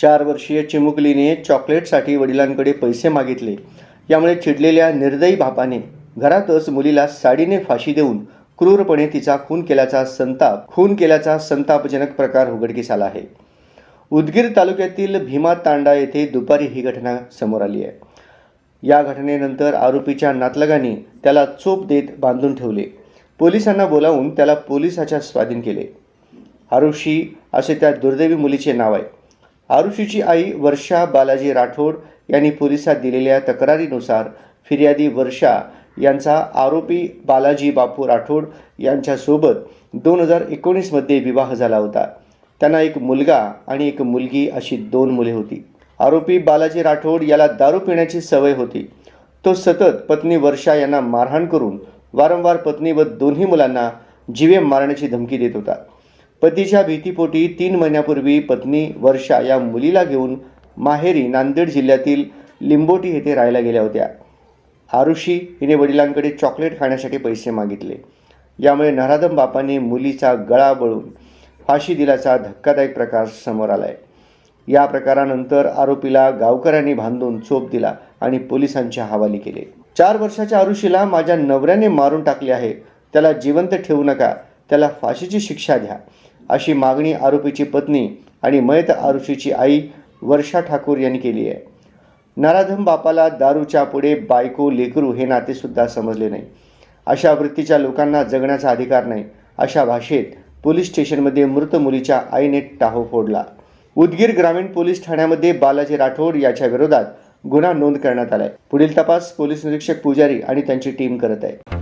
चार वर्षीय चिमुकलीने चॉकलेटसाठी वडिलांकडे पैसे मागितले. यामुळे चिडलेल्या निर्दयी बापाने घरातच मुलीला साडीने फाशी देऊन क्रूरपणे तिचा खून केल्याचा संताप खून केल्याचा संतापजनक प्रकार उघडकीस आला आहे. उदगीर तालुक्यातील भीमा तांडा येथे दुपारी ही घटना समोर आली आहे. या घटनेनंतर आरोपीच्या नातलगांनी त्याला चोप देत बांधून ठेवले. पोलिसांना बोलावून त्याला पोलिसाच्या स्वाधीन केले. आरुषी असे त्या दुर्दैवी मुलीचे नाव आहे. आरुषीची आई वर्षा बालाजी राठोड यांनी पोलिसात दिलेल्या तक्रारीनुसार फिर्यादी वर्षा यांचा आरोपी बालाजी बापू राठोड यांच्यासोबत दोन हजार एकोणीसमध्ये विवाह झाला होता. त्यांना एक मुलगा आणि एक मुलगी अशी दोन मुले होती. आरोपी बालाजी राठोड याला दारू पिण्याची सवय होती. तो सतत पत्नी वर्षा यांना मारहाण करून वारंवार पत्नी व दोन्ही मुलांना जीवे मारण्याची धमकी देत होता. पतीच्या भीतीपोटी तीन महिन्यापूर्वी पत्नी वर्षा या मुलीला घेऊन माहेरी नांदेड जिल्ह्यातील लिंबोटी येथे राहायला गेल्या होत्या. आरुषी हिने वडिलांकडे चॉकलेट खाण्यासाठी पैसे मागितले. यामुळे नराधम बापाने मुलीचा गळा बळून फाशी दिल्याचा धक्कादायक प्रकार समोर आला आहे या प्रकारानंतर आरोपीला गावकऱ्यांनी बांधून चोप दिला आणि पोलिसांच्या हवाली केले. चार वर्षाच्या आरुषीला माझ्या नवऱ्याने मारून टाकले आहे. त्याला जिवंत ठेवू नका. त्याला फाशीची शिक्षा द्या. अशी मागणी आरोपीची पत्नी आणि मयत आरुषीची आई वर्षा ठाकूर यांनी केली आहे. नराधम बापाला दारूच्या पुढे बायको लेकरू हे नातेसुद्धा समजले नाही. अशा वृत्तीच्या लोकांना जगण्याचा अधिकार नाही अशा भाषेत पोलीस स्टेशनमध्ये मृत मुलीच्या आईने टाहो फोडला. उदगीर ग्रामीण पोलीस ठाण्यामध्ये बालाजी राठोड याच्या विरोधात गुन्हा नोंद करण्यात आलाय. पुढील तपास पोलीस निरीक्षक पुजारी आणि त्यांची टीम करत आहे.